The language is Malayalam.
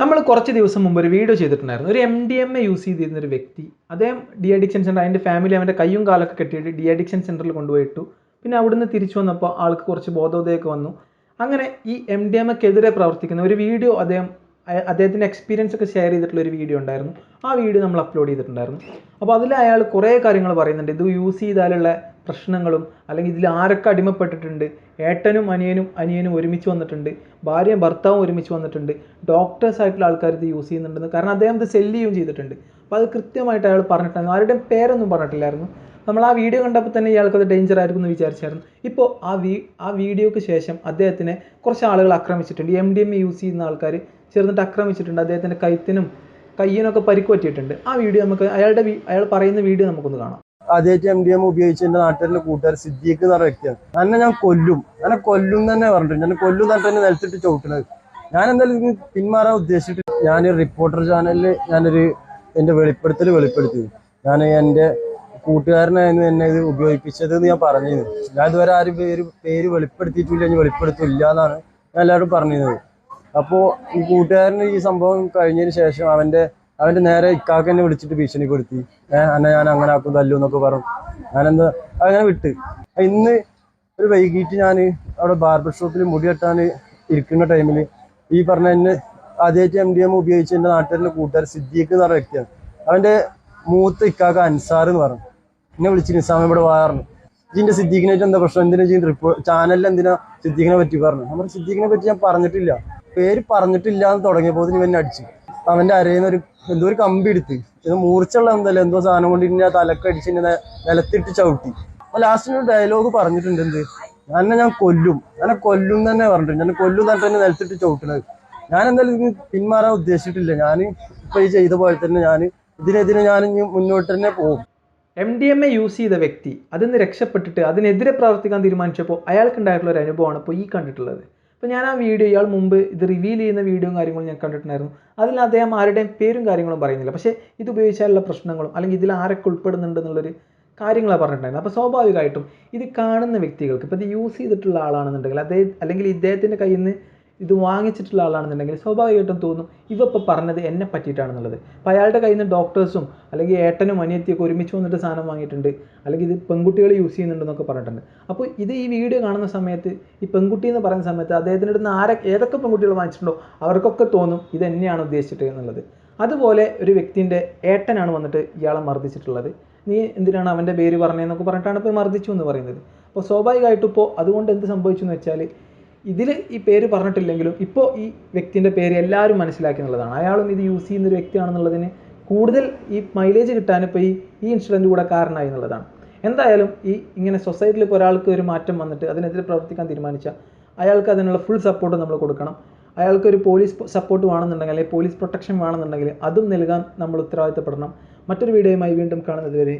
നമ്മൾ കുറച്ച് ദിവസം മുമ്പ് ഒരു വീഡിയോ ചെയ്തിട്ടുണ്ടായിരുന്നു. ഒരു M D M A use ചെയ്തിരുന്ന ഒരു വ്യക്തി. അദ്ദേഹം ഡി അഡിക്ഷൻ സെന്റർ അതിന്റെ ഫാമിലി അവന്റെ കയ്യും കാലൊക്കെ കെട്ടിയിട്ട് ഡി അഡിക്ഷൻ സെന്ററിൽ കൊണ്ടുപോയിട്ടു. പിന്നെ അവിടുന്ന് തിരിച്ചു വന്നപ്പോൾ ആൾക്ക് കുറച്ച് ബോധോദയമൊക്കെ വന്നു. അങ്ങനെ ഈ എം ഡി എം എക്കെതിരെ പ്രവർത്തിക്കുന്ന ഒരു വീഡിയോ അദ്ദേഹം അദ്ദേഹത്തിന്റെ എക്സ്പീരിയൻസ് ഒക്കെ ഷെയർ ചെയ്തിട്ടുള്ള ഒരു വീഡിയോ ഉണ്ടായിരുന്നു. ആ വീഡിയോ നമ്മൾ അപ്ലോഡ് ചെയ്തിട്ടുണ്ടായിരുന്നു. അപ്പോൾ അതിൽ അയാൾ കുറേ കാര്യങ്ങൾ പറയുന്നുണ്ട്. ഇത് യൂസ് ചെയ്താലുള്ള പ്രശ്നങ്ങളും അല്ലെങ്കിൽ ഇതിൽ ആരൊക്കെ അടിമപ്പെട്ടിട്ടുണ്ട് ഏട്ടനും അനിയനും അനിയനും ഒരുമിച്ച് വന്നിട്ടുണ്ട് ഭാര്യയും ഭർത്താവും ഒരുമിച്ച് വന്നിട്ടുണ്ട് ഡോക്ടേഴ്സ് ആയിട്ടുള്ള ആൾക്കാർ ഇത് യൂസ് ചെയ്യുന്നുണ്ടെന്ന്. കാരണം അദ്ദേഹം ഇത് സെല്ല് ചെയ്യുകയും ചെയ്തിട്ടുണ്ട്. അപ്പോൾ അത് കൃത്യമായിട്ട് അയാൾ പറഞ്ഞിട്ടുണ്ടായിരുന്നു. ആരുടെയും പേരൊന്നും പറഞ്ഞിട്ടില്ലായിരുന്നു. നമ്മൾ ആ വീഡിയോ കണ്ടപ്പോൾ തന്നെ ഇയാൾക്ക് അത് ഡേഞ്ചർ ആയിരിക്കും എന്ന് വിചാരിച്ചായിരുന്നു. ഇപ്പോൾ ആ വീ ആ വീഡിയോയ്ക്ക് ശേഷം അദ്ദേഹത്തിനെ കുറച്ച് ആളുകൾ ആക്രമിച്ചിട്ടുണ്ട്. എം ഡി എം യൂസ് ചെയ്യുന്ന ആൾക്കാർ ചേർന്നിട്ട് ആക്രമിച്ചിട്ടുണ്ട്. അദ്ദേഹത്തിന്റെ കൈത്തിനും കയ്യിനൊക്കെ പരിക്ക് പറ്റിയിട്ടുണ്ട്. ആ വീഡിയോ നമുക്ക് അയാളുടെ അയാൾ പറയുന്ന വീഡിയോ നമുക്കൊന്ന് കാണാം. ആദ്യമായിട്ട് എം ഡി എം ഉപയോഗിച്ച് എന്റെ നാട്ടിലെ കൂട്ടുകാർ സിദ്ദീഖ് എന്ന് പറഞ്ഞ വ്യക്തിയാണ്. എന്നെ ഞാൻ കൊല്ലും. എന്നെ കൊല്ലും തന്നെ പറഞ്ഞിട്ടുണ്ട്. ഞാൻ കൊല്ലും എന്നിട്ട് തന്നെ നിലത്തിട്ട് ചവിട്ടണത് ഞാൻ എന്തായാലും പിന്മാറാൻ ഉദ്ദേശിച്ചിട്ട് ഞാൻ റിപ്പോർട്ടർ ചാനലിൽ ഞാനൊരു എന്റെ വെളിപ്പെടുത്തൽ വെളിപ്പെടുത്തി. ഞാൻ എന്റെ കൂട്ടുകാരനായിരുന്നു എന്നെ ഇത് ഉപയോഗിപ്പിച്ചത് എന്ന് ഞാൻ പറഞ്ഞിരുന്നു. ഞാൻ ഇതുവരെ ആരും പേര് പേര് വെളിപ്പെടുത്തിയിട്ടില്ല ഞാൻ വെളിപ്പെടുത്തില്ല എന്നാണ് ഞാൻ എല്ലാവരും പറഞ്ഞിരുന്നത്. അപ്പോൾ ഈ കൂട്ടുകാരന് ഈ സംഭവം കഴിഞ്ഞതിന് ശേഷം അവന്റെ അവന്റെ നേരെ ഇക്കാക്ക് എന്നെ വിളിച്ചിട്ട് ഭീഷണിപ്പെടുത്തി. അന്നെ ഞാൻ അങ്ങനെ ആക്കും തല്ലു എന്നൊക്കെ പറഞ്ഞു. ഞാനെന്താ അങ്ങനെ വിട്ട്. ഇന്ന് ഒരു വൈകിട്ട് ഞാൻ അവിടെ ബാർബർ ഷോപ്പിൽ മുടി കെട്ടാൻ ഇരിക്കുന്ന ടൈമിൽ ഈ പറഞ്ഞ എന്നെ ആദ്യമായിട്ട് എം ഡി എം ഉപയോഗിച്ച് എന്റെ നാട്ടിലെ കൂട്ടുകാർ സിദ്ദീഖ് എന്ന് പറഞ്ഞ വ്യക്തിയാണ്. അവന്റെ മൂത്ത ഇക്കാക്ക അൻസാർ എന്ന് പറഞ്ഞു. എന്നെ വിളിച്ച് നിസാമ ഇവിടെ പറഞ്ഞു ഇതിന്റെ സിദ്ദീഖിനായിട്ട് എന്താ പ്രശ്നം? എന്തിനാ ചെയ്യുന്ന റിപ്പോർട്ട് ചാനലിൽ എന്തിനാ സിദ്ദീഖിനെ പറ്റി പറഞ്ഞു? നമ്മുടെ സിദ്ദീഖിനെ പറ്റി ഞാൻ പറഞ്ഞിട്ടില്ല. പേര് പറഞ്ഞിട്ടില്ല എന്ന് തുടങ്ങിയപ്പോൾ ഇവന്നെ അടിച്ചു. അവന്റെ അരയിൽ ഒരു എന്തോ ഒരു കമ്പി എടുത്ത്. ഇത് മൂർച്ചുള്ള എന്തല്ല? എന്തോ സാധനം കൊണ്ട് ഇന്നെ തലക്കടിച്ച് ഇന്നെ നിലത്തിട്ട് ചവിട്ടി. അപ്പൊ ലാസ്റ്റിന് ഒരു ഡയലോഗ് പറഞ്ഞിട്ടുണ്ട് എന്ത്? എന്നെ ഞാൻ കൊല്ലും. എന്നെ കൊല്ലും എന്ന് തന്നെ പറഞ്ഞിട്ടുണ്ട്. ഞാൻ കൊല്ലും എന്നിട്ട് തന്നെ നിലത്തിട്ട് ചവിട്ടണത്. ഞാൻ എന്തായാലും പിന്മാറാൻ ഉദ്ദേശിച്ചിട്ടില്ല. ഞാൻ ഇപ്പൊ ഈ ചെയ്ത പോലെ തന്നെ ഞാൻ ഇതിനെതിരെ ഞാൻ ഇനി മുന്നോട്ട് തന്നെ പോകും. M D M A use ചെയ്ത വ്യക്തി അതിൽ നിന്ന് രക്ഷപ്പെട്ടിട്ട് അതിനെതിരെ പ്രവർത്തിക്കാൻ തീരുമാനിച്ചപ്പോൾ അയാൾക്കുണ്ടായിട്ടുള്ള ഒരു അനുഭവമാണ് ഇപ്പോൾ ഈ കണ്ടിട്ടുള്ളത്. അപ്പോൾ ഞാൻ ആ വീഡിയോ ഇയാൾ മുമ്പ് ഇത് റിവീൽ ചെയ്യുന്ന വീഡിയോയും കാര്യങ്ങളും ഞാൻ കണ്ടിട്ടുണ്ടായിരുന്നു. അതിൽ അദ്ദേഹം ആരുടെയും പേരും കാര്യങ്ങളും പറയുന്നില്ല. പക്ഷേ ഇത് ഉപയോഗിച്ചാലുള്ള പ്രശ്നങ്ങളും അല്ലെങ്കിൽ ഇതിൽ ആരൊക്കെ ഉൾപ്പെടുന്നുണ്ട് എന്നുള്ളൊരു കാര്യങ്ങളാണ് പറഞ്ഞിട്ടുണ്ടായിരുന്നു അപ്പോൾ സ്വാഭാവികമായിട്ടും ഇത് കാണുന്ന വ്യക്തികൾക്ക് ഇപ്പോൾ ഇത് യൂസ് ചെയ്തിട്ടുള്ള ആളാണെന്നുണ്ടെങ്കിൽ അദ്ദേഹം അല്ലെങ്കിൽ ഇദ്ദേഹത്തിന്റെ കയ്യിൽ നിന്ന് ഇത് വാങ്ങിച്ചിട്ടുള്ള ആളാണെന്നുണ്ടെങ്കിൽ സ്വാഭാവികമായിട്ടും തോന്നും ഇവ ഇപ്പോൾ പറഞ്ഞത് എന്നെ പറ്റിയിട്ടാണെന്നുള്ളത്. അപ്പോൾ അയാളുടെ കയ്യിൽ നിന്ന് ഡോക്ടേഴ്സും അല്ലെങ്കിൽ ഏട്ടനും അനിയത്തിയൊക്കെ ഒരുമിച്ച് വന്നിട്ട് സാധനം വാങ്ങിയിട്ടുണ്ട് അല്ലെങ്കിൽ ഇത് പെൺകുട്ടികൾ യൂസ് ചെയ്യുന്നുണ്ടെന്നൊക്കെ പറഞ്ഞിട്ടുണ്ട്. അപ്പോൾ ഇത് ഈ വീഡിയോ കാണുന്ന സമയത്ത് ഈ പെൺകുട്ടി എന്ന് പറയുന്ന സമയത്ത് അദ്ദേഹത്തിന്റെ അടുത്ത് നിന്ന് ആരെ ഏതൊക്കെ പെൺകുട്ടികൾ വാങ്ങിച്ചിട്ടുണ്ടോ അവർക്കൊക്കെ തോന്നും ഇത് എന്നെയാണ് ഉദ്ദേശിച്ചിട്ട് എന്നുള്ളത്. അതുപോലെ ഒരു വ്യക്തിന്റെ ഏട്ടനാണ് വന്നിട്ട് ഇയാളെ മർദ്ദിച്ചിട്ടുള്ളത്. നീ എന്തിനാണ് അവന്റെ പേര് പറഞ്ഞതെന്നൊക്കെ പറഞ്ഞിട്ടാണ് ഇപ്പോൾ മർദ്ദിച്ചു എന്ന് പറയുന്നത്. അപ്പോൾ സ്വാഭാവികമായിട്ടും ഇപ്പോൾ അതുകൊണ്ട് എന്ത് സംഭവിച്ചു എന്ന് വെച്ചാൽ ഇതിൽ ഈ പേര് പറഞ്ഞിട്ടില്ലെങ്കിലും ഇപ്പോൾ ഈ വ്യക്തിന്റെ പേര് എല്ലാവരും മനസ്സിലാക്കി എന്നുള്ളതാണ്. അയാളും ഇത് യൂസ് ചെയ്യുന്ന ഒരു വ്യക്തിയാണെന്നുള്ളതിന് കൂടുതൽ ഈ മൈലേജ് കിട്ടാൻ ഇപ്പോൾ ഈ ഈ ഇൻസിഡന്റ് കൂടെ കാരണമായി എന്നുള്ളതാണ്. എന്തായാലും ഈ ഇങ്ങനെ സൊസൈറ്റിയിൽ ഇപ്പോൾ ഒരാൾക്ക് ഒരു മാറ്റം വന്നിട്ട് അതിനെതിരെ പ്രവർത്തിക്കാൻ തീരുമാനിച്ച അയാൾക്ക് അതിനുള്ള ഫുൾ സപ്പോർട്ട് നമ്മൾ കൊടുക്കണം. അയാൾക്ക് ഒരു പോലീസ് സപ്പോർട്ട് വേണമെന്നുണ്ടെങ്കിൽ അല്ലെങ്കിൽ പോലീസ് പ്രൊട്ടക്ഷൻ വേണമെന്നുണ്ടെങ്കിൽ അതും നൽകാൻ നമ്മൾ ഉത്തരവാദിത്തപ്പെടണം. മറ്റൊരു വീഡിയോയുമായി വീണ്ടും കാണുന്നത് വരെ